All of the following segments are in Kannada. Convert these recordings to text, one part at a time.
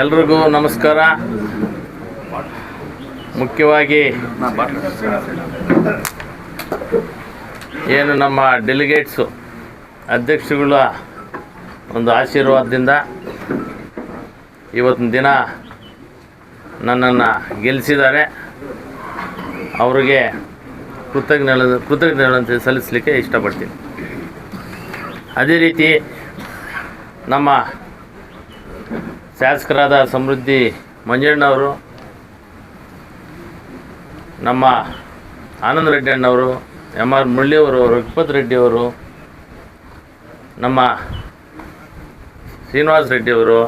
ಎಲ್ರಿಗೂ ನಮಸ್ಕಾರ. ಮುಖ್ಯವಾಗಿ ಏನು ನಮ್ಮ ಡೆಲಿಗೇಟ್ಸು ಅಧ್ಯಕ್ಷಗಳ ಒಂದು ಆಶೀರ್ವಾದದಿಂದ ಇವತ್ತಿನ ದಿನ ನನ್ನನ್ನು ಗೆಲ್ಲಿಸಿದ್ದಾರೆ. ಅವರಿಗೆ ಕೃತಜ್ಞ ಕೃತಜ್ಞತೆ ಸಲ್ಲಿಸಲಿಕ್ಕೆ ಇಷ್ಟಪಡ್ತೀನಿ. ಅದೇ ರೀತಿ ನಮ್ಮ ಶಾಸಕರಾದ ಸಮೃದ್ಧಿ ಮಂಜಣ್ಣವರು, ನಮ್ಮ ಆನಂದ ರೆಡ್ಡಿ ಅಣ್ಣವರು ಎಂ ಆರ್ ಮುರಳಿಯವರು, ರಘುಪತ್ ರೆಡ್ಡಿಯವರು, ನಮ್ಮ ಶ್ರೀನಿವಾಸ ರೆಡ್ಡಿಯವರು,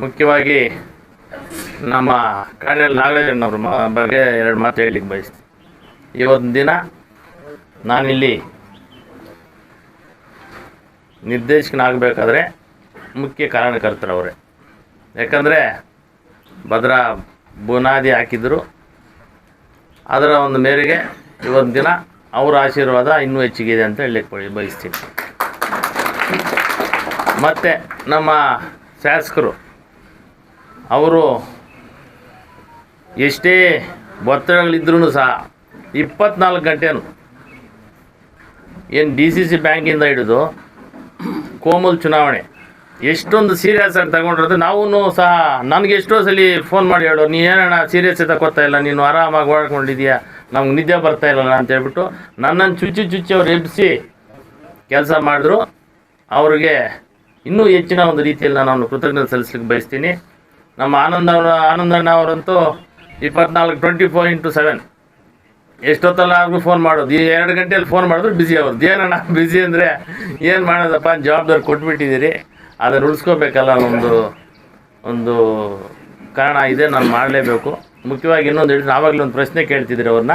ಮುಖ್ಯವಾಗಿ ನಮ್ಮ ಕಾಡಲ್ ನಾಗರಾಜಣ್ಣವ್ರ ಬಗ್ಗೆ ಎರಡು ಮಾತು ಹೇಳಲಿಕ್ಕೆ ಬಯಸ್ತೀನಿ. ಇವತ್ತು ದಿನ ನಾನಿಲ್ಲಿ ನಿರ್ದೇಶಕನಾಗಬೇಕಾದ್ರೆ ಮುಖ್ಯ ಕಾರಣಕರ್ತರು ಅವರೇ. ಯಾಕಂದರೆ ಭದ್ರಾ ಬುನಾದಿ ಹಾಕಿದ್ರು. ಅದರ ಒಂದು ಮೇರೆಗೆ ಇವತ್ತು ದಿನ ಅವರ ಆಶೀರ್ವಾದ ಇನ್ನೂ ಹೆಚ್ಚಿಗಿದೆ ಅಂತ ಹೇಳಿ ಬಯ- ಬಯಸ್ತೀನಿ. ಮತ್ತು ನಮ್ಮ ಶಾಸಕರು, ಅವರು ಎಷ್ಟೇ ಒತ್ತಡಗಳಿದ್ರೂ ಸಹ ಇಪ್ಪತ್ನಾಲ್ಕು ಗಂಟೆನೂ ಏನು ಡಿ ಸಿ ಸಿ ಬ್ಯಾಂಕಿಂದ ಹಿಡಿದು ಕೋಮಲ್ ಚುನಾವಣೆ ಎಷ್ಟೊಂದು ಸೀರಿಯಸ್ ಆಗಿ ತಗೊಂಡಿರೋದು. ನಾವು ಸಹ, ನನಗೆ ಎಷ್ಟೋ ಸಲ ಫೋನ್ ಮಾಡಿ ಹೇಳೋ, ನೀ ಏನಣ್ಣ ಸೀರಿಯಸ್ ತಗೋತಾ ಇಲ್ಲ, ನೀನು ಆರಾಮಾಗಿ ಓಡ್ಕೊಂಡಿದ್ಯಾ ನಮ್ಗೆ ನಿದ್ದೆ ಬರ್ತಾ ಇಲ್ಲಲ್ಲ ಅಂತ ಹೇಳ್ಬಿಟ್ಟು ನನ್ನನ್ನು ಚುಚ್ಚಿ ಚುಚ್ಚಿ ಅವ್ರು ಎಬ್ಬಿಸಿ ಕೆಲಸ ಮಾಡಿದ್ರು. ಅವ್ರಿಗೆ ಇನ್ನೂ ಹೆಚ್ಚಿನ ಒಂದು ರೀತಿಯಲ್ಲಿ ನಾನು ಕೃತಜ್ಞತೆ ಸಲ್ಲಿಸ್ಲಿಕ್ಕೆ ಬಯಸ್ತೀನಿ. ನಮ್ಮ ಆನಂದ ಆನಂದಣ್ಣ ಅವರಂತೂ ಇಪ್ಪತ್ನಾಲ್ಕು ಟ್ವೆಂಟಿ ಫೋರ್ ಇಂಟು ಸೆವೆನ್ ಎಷ್ಟೊತ್ತಲ್ಲಾದ್ರೂ ಫೋನ್ ಮಾಡೋದು. ಈ ಎರಡು ಗಂಟೆಯಲ್ಲಿ ಫೋನ್ ಮಾಡಿದ್ರು ಬಿಸಿ ಅವ್ರದ್ದು. ಏನಣ್ಣ ಬಿಸಿ ಅಂದರೆ ಏನು ಮಾಡೋದಪ್ಪ ಜವಾಬ್ದಾರಿ ಕೊಟ್ಬಿಟ್ಟಿದ್ದೀರಿ. ಅದನ್ನು ಉಳಿಸ್ಕೋಬೇಕಲ್ಲ ಒಂದು ಒಂದು ಕಾರಣ ಇದೆ, ನಾನು ಮಾಡಲೇಬೇಕು. ಮುಖ್ಯವಾಗಿ ಇನ್ನೊಂದು ಹೇಳಿದ್ರೆ ಆವಾಗಲೇ ಒಂದು ಪ್ರಶ್ನೆ ಕೇಳ್ತಿದ್ರು ಅವ್ರನ್ನ.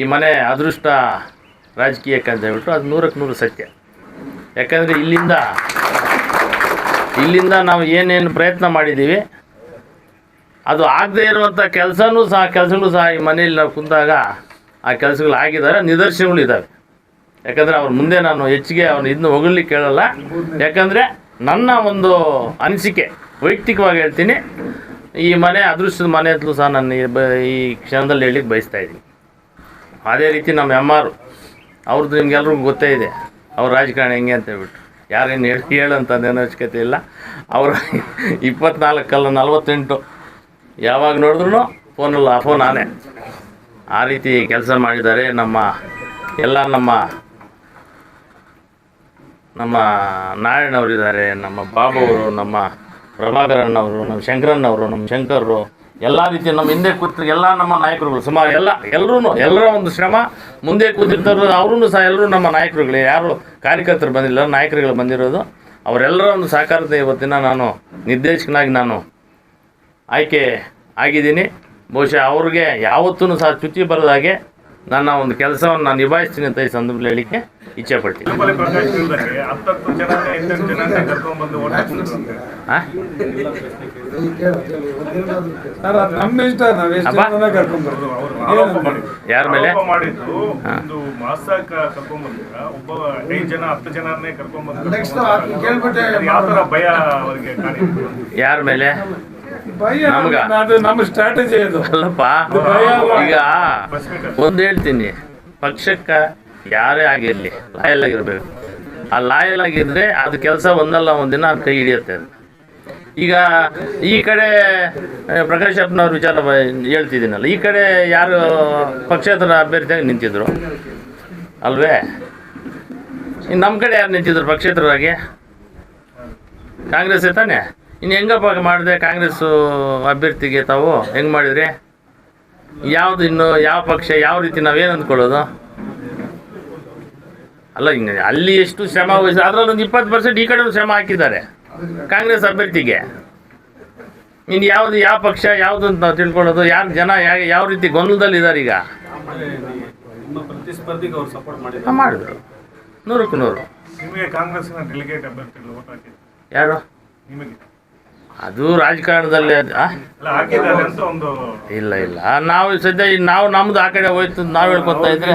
ಈ ಮನೆ ಅದೃಷ್ಟ ರಾಜಕೀಯಕ್ಕೆ ಅಂತ ಹೇಳ್ಬಿಟ್ಟು ಅದು ನೂರಕ್ಕೆ ನೂರು ಸತ್ಯ. ಯಾಕಂದರೆ ಇಲ್ಲಿಂದ ಇಲ್ಲಿಂದ ನಾವು ಏನೇನು ಪ್ರಯತ್ನ ಮಾಡಿದ್ದೀವಿ, ಅದು ಆಗದೇ ಇರುವಂಥ ಕೆಲಸನೂ ಸಹ ಕೆಲಸಗಳು ಸಹ ಈ ಮನೆಯಲ್ಲಿ ನಾವು ಕುಂದಾಗ ಆ ಕೆಲಸಗಳು ಆಗಿದ್ದಾರೆ ನಿದರ್ಶನಗಳು ಇದ್ದಾವೆ ಯಾಕಂದರೆ ಅವ್ರ ಮುಂದೆ ನಾನು ಹೆಚ್ಚಿಗೆ ಅವ್ನು ಇದನ್ನ ಹೊಗಳಲಿಕ್ಕೆ ಕೇಳಲ್ಲ. ಯಾಕಂದರೆ ನನ್ನ ಒಂದು ಅನಿಸಿಕೆ, ವೈಯಕ್ತಿಕವಾಗಿ ಹೇಳ್ತೀನಿ. ಈ ಮನೆ, ಅದೃಷ್ಟದ ಮನೆ ಅಂತಲೂ ಸಹ ನಾನು ಈ ಕ್ಷಣದಲ್ಲಿ ಹೇಳಲಿಕ್ಕೆ ಬಯಸ್ತಾ ಇದ್ದೀನಿ. ಅದೇ ರೀತಿ ನಮ್ಮ ಎಂ ಆರ್ ಅವ್ರದ್ದು ನಿಮ್ಗೆಲ್ರಿಗೂ ಗೊತ್ತೇ ಇದೆ, ಅವ್ರ ರಾಜಕಾರಣ ಹೆಂಗೆ ಅಂತ ಹೇಳ್ಬಿಟ್ಟು ಯಾರೇನು ಹೇಳಿ ಹೇಳಂತ ಅವಶ್ಯಕತೆ ಇಲ್ಲ. ಅವರು ಇಪ್ಪತ್ನಾಲ್ಕಲ್ಲ ನಲವತ್ತೆಂಟು, ಯಾವಾಗ ನೋಡಿದ್ರು ಫೋನಲ್ಲ ಫೋನ್ ನಾನೇ ಆ ರೀತಿ ಕೆಲಸ ಮಾಡಿದ್ದಾರೆ ನಮ್ಮ, ಎಲ್ಲ ನಮ್ಮ ನಮ್ಮ ನಾರಾಯಣವ್ರು ಇದ್ದಾರೆ ನಮ್ಮ ಬಾಬು ಅವರು ನಮ್ಮ ಪ್ರಭಾಕರಣ್ಣವರು ನಮ್ಮ ಶಂಕರಣ್ಣವರು ನಮ್ಮ ಶಂಕರರು, ಎಲ್ಲ ರೀತಿ ನಮ್ಮ ಹಿಂದೆ ಕೂತಿರೋ ಎಲ್ಲ ನಮ್ಮ ನಾಯಕರುಗಳು, ಸುಮಾರು ಎಲ್ಲ ಎಲ್ಲರೂ ಎಲ್ಲರ ಒಂದು ಶ್ರಮ, ಮುಂದೆ ಕೂತಿರ್ತಾರೋ ಅವರೂ ಸಹ ಎಲ್ಲರೂ ನಮ್ಮ ನಾಯಕರುಗಳೇ. ಯಾರು ಕಾರ್ಯಕರ್ತರು ಬಂದಿಲ್ಲ, ನಾಯಕರುಗಳು ಬಂದಿರೋದು, ಅವರೆಲ್ಲರ ಒಂದು ಸಹಕಾರದ ಇವತ್ತಿನ ನಾನು ನಿರ್ದೇಶಕನಾಗಿ ನಾನು ಆಯ್ಕೆ ಆಗಿದ್ದೀನಿ. ಬಹುಶಃ ಅವ್ರಿಗೆ ಯಾವತ್ತೂ ಸಹ ಚ್ಯುತಿ ಬರದಾಗೆ ನನ್ನ ಒಂದು ಕೆಲಸವನ್ನು ನಾನು ನಿಭಾಯಿಸ್ತೀನಿ ಅಂತ ಈ ಸಂದರ್ಭದಲ್ಲಿ ಹೇಳಿಕ್ಕೆ ಇಚ್ಛೆ ಪಡ್ತೀನಿ. ತಿರುಮಲೆ ಪ್ರಕಾಶ್ ಇಲ್ದಂಗೆ ಹತ್ತತ್ತು ಜನ ಎಂಟತ್ತು ಜನ ಕರ್ಕೊಂಡ್ಬಂದು ಓಟ್ ಹಾಕ್ಬಿಟ್ರಂತೆ. ಸರ್ ನಮ್ಮ ಇಷ್ಟ ನಾವು ಎಷ್ಟು ಜನ ಕರ್ಕೊಂಡ್ ಬರ್ತೀವಿ ಅವ್ರು ಯಾರ ಮೇಲೆ? ಯಾರ ಮೇಲೆ? ನಮ್ಗ? ಅದು ನಮ್ಮ ಸ್ಟ್ರಾಟಜಿ ಅದು. ಅಲ್ಲಪ್ಪ ಈಗ ಒಂದು ಹೇಳ್ತೀನಿ ಪಕ್ಷಕ್ಕ ಯಾರೇ ಆಗಿರಲಿ ಲಾಯಲ್ ಆಗಿರ್ಬೇಕು. ಆ ಲಾಯಲ್ ಆಗಿದ್ರೆ ಅದು ಕೆಲಸ ಒಂದಲ್ಲ ಒಂದಿನ ಅದು ಕೈ ಹಿಡಿಯುತ್ತೆ ಅದು. ಈಗ ಈ ಕಡೆ ಪ್ರಕಾಶ್ ಅಪ್ಪನವ್ರ ವಿಚಾರ ಹೇಳ್ತಿದ್ದೀನಲ್ಲ ಈ ಕಡೆ ಯಾರು ಪಕ್ಷೇತರ ಅಭ್ಯರ್ಥಿಯಾಗಿ ನಿಂತಿದ್ರು? ಅಲ್ವೇ? ನಮ್ಮ ಕಡೆ ಯಾರು ನಿಂತಿದ್ರು ಪಕ್ಷೇತರವಾಗಿ ಕಾಂಗ್ರೆಸ್ ತಾನೆ? ಇನ್ನು ಹೆಂಗಪ್ಪ ಮಾಡಿದೆ ಕಾಂಗ್ರೆಸ್ಸು ಅಭ್ಯರ್ಥಿಗೆ ತಾವು ಹೆಂಗೆ ಮಾಡಿದ್ರಿ? ಯಾವುದು ಇನ್ನು ಯಾವ ಪಕ್ಷ ಯಾವ ರೀತಿ ನಾವೇನು ಅಂದ್ಕೊಳ್ಳೋದು? ಅಲ್ಲ ಹಿಂಗೆ ಅಲ್ಲಿ ಎಷ್ಟು ಶ್ರಮ ವಹಿಸಿ ಅದರಲ್ಲಿ ಒಂದು ಇಪ್ಪತ್ತು ಪರ್ಸೆಂಟ್ ಈ ಕಡೆ ಶ್ರಮ ಹಾಕಿದ್ದಾರೆ ಕಾಂಗ್ರೆಸ್ ಅಭ್ಯರ್ಥಿಗೆ. ಇನ್ನು ಯಾವುದು ಯಾವ ಪಕ್ಷ ಯಾವುದು ಅಂತ ನಾವು ತಿಳ್ಕೊಳ್ಳೋದು ಯಾರು ಜನ ಯಾವ ರೀತಿ ರೀತಿ ಗೊಂದಲದಲ್ಲಿದ್ದಾರೆ ಈಗ? ಮಾಡಿದ್ರು. ನೂರಕ್ಕೂ ನೂರು. ಯಾರು? ನಿಮಗೆ. ಅದು ರಾಜಕಾರಣದಲ್ಲಿ ಇಲ್ಲ ಇಲ್ಲ. ನಾವು ಸದ್ಯ ನಾವು ನಮ್ದು ಆ ಕಡೆ ಹೋಯ್ತು ನಾವು ಹೇಳ್ಕೊತಾ ಇದ್ರೆ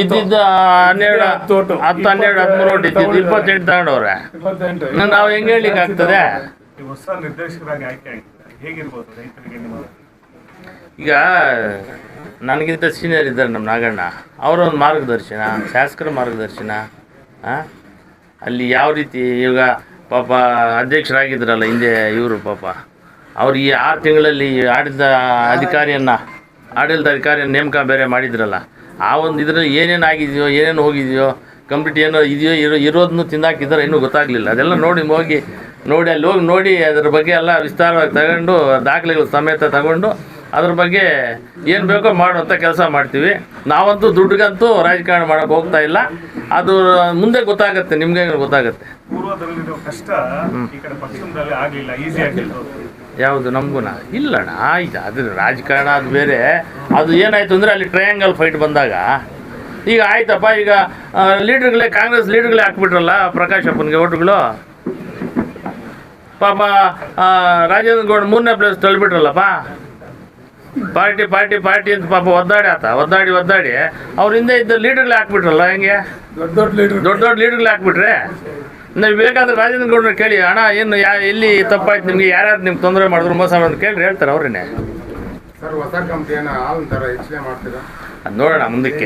ಇದ್ದಿದ್ದೆ ಹನ್ನೆರಡು ಹತ್ತು. ಹತ್ತು ಹನ್ನೆರಡು ಹದಿಮೂರು ಓಟ್ ಇದ್ದಿದ್ದು. ಇಪ್ಪತ್ತೆಂಟು ತಗೊಂಡವ್ರೆ. ನಾವು ಹೆಂಗೆ ಹೇಳಲಿಕ್ಕೆ ಆಗ್ತದೆ? ಈಗ ನನಗಿಂತ ಸೀನಿಯರ್ ಇದ್ದಾರೆ ನಮ್ಮ ನಾಗಣ್ಣ. ಅವರೊಂದು ಮಾರ್ಗದರ್ಶನ ಶಾಸಕರ ಮಾರ್ಗದರ್ಶನ? ಅಲ್ಲಿ ಯಾವ ರೀತಿ ಈಗ ಪಾಪ ಅಧ್ಯಕ್ಷರಾಗಿದ್ದರಲ್ಲ ಹಿಂದೆ ಇವರು ಪಾಪ. ಅವ್ರು ಈ ಆರು ತಿಂಗಳಲ್ಲಿ ಆಡಳಿತ ಅಧಿಕಾರಿಯನ್ನು ಆಡಳಿತ ಅಧಿಕಾರಿಯನ್ನು ನೇಮಕ ಬೇರೆ ಮಾಡಿದ್ರಲ್ಲ. ಆ ಒಂದು ಇದರಲ್ಲಿ ಏನೇನು ಆಗಿದೆಯೋ, ಏನೇನು ಹೋಗಿದೆಯೋ ಕಂಪ್ಲೀಟ್ ಏನೋ ಇದೆಯೋ, ಇರೋ ಇರೋದನ್ನು ತಿಂದಾಕಿದ್ದಾರೆ ಇನ್ನೂ ಗೊತ್ತಾಗಲಿಲ್ಲ. ಅದೆಲ್ಲ ನೋಡಿ ಹೋಗಿ, ನೋಡಿ ಅಲ್ಲಿ ಹೋಗಿ ನೋಡಿ ಅದ್ರ ಬಗ್ಗೆ ಎಲ್ಲ ವಿಸ್ತಾರವಾಗಿ ತಗೊಂಡು, ದಾಖಲೆಗಳು ಸಮೇತ ತಗೊಂಡು ಅದ್ರ ಬಗ್ಗೆ ಏನು ಬೇಕೋ ಮಾಡುವಂಥ ಕೆಲಸ ಮಾಡ್ತೀವಿ. ನಾವಂತೂ ದುಡ್ಡಿಗಂತೂ ರಾಜಕಾರಣ ಮಾಡೋಕೆ ಹೋಗ್ತಾ ಇಲ್ಲ. ಅದು ಮುಂದೆ ಗೊತ್ತಾಗುತ್ತೆ ನಿಮಗೆ ಗೊತ್ತಾಗುತ್ತೆ? ಯಾವುದು ನಮಗೂನ? ಇಲ್ಲಣ್ಣ ಆಯ್ತು. ಅದು ರಾಜಕಾರಣ ಅದು ಬೇರೆ. ಅದು ಏನಾಯ್ತು ಅಂದರೆ ಅಲ್ಲಿ ಟ್ರಯಾಂಗಲ್ ಫೈಟ್ ಬಂದಾಗ. ಈಗ ಆಯ್ತಪ್ಪ ಈಗ ಲೀಡ್ರ್ಗಳೇ ಕಾಂಗ್ರೆಸ್ ಲೀಡ್ರ್ಗಳೇ ಹಾಕ್ಬಿಟ್ರಲ್ಲ ಪ್ರಕಾಶ್ ಅಪ್ಪನಿಗೆ ಓಟುಗಳು ಪಾಪ ರಾಜೇಂದ್ರ ಗೌಡ ಮೂರನೇ ಪ್ಲೇಸ್ ತಳ್ಳಿಬಿಟ್ರಲ್ಲಪ್ಪ. ಪಾರ್ಟಿ ಪಾರ್ಟಿ ಪಾರ್ಟಿ ಅಂತ ಪಾಪ ಒದ್ದಾಡಿ ಆತ. ಒದ್ದಾಡಿ ಒದ್ದಾಡಿ. ಅವ್ರ ಹಿಂದೆ ಇದ್ದ ಲೀಡರ್ಗಳು ಹಾಕ್ಬಿಟ್ರಲ್ಲ ಹೆಂಗೆ? ದೊಡ್ಡ ದೊಡ್ಡ ಲೀಡರ್ ದೊಡ್ಡ ದೊಡ್ಡ ಲೀಡ್ರ್ಗಳು ಹಾಕ್ಬಿಟ್ರೆ? ನೀವು ಬೇಕಾದ್ರೆ ರಾಜೇಂದ್ರ ಗೌಡ್ರ ಕೇಳಿ ಅಣ್ಣ ಏನು ಯಾ ಎಲ್ಲಿ ತಪ್ಪಾಯ್ತು? ನಿಮಗೆ ಯಾರ್ಯಾರು ನಿಮ್ಗೆ ತೊಂದರೆ ಮಾಡಿದ್ರು? ಮೋಸ ಮಾಡಿದ್ರು? ಕೇಳಿ ಹೇಳ್ತಾರೆ ಅವ್ರೇನೆ ಸರ್ ಹೊಸ ಕಂಪ್ನಿಯನ್ನ ಹಾಲ್ ಮಾಡ್ತೀರಾ? ಅದು ನೋಡೋಣ ಮುಂದಕ್ಕೆ.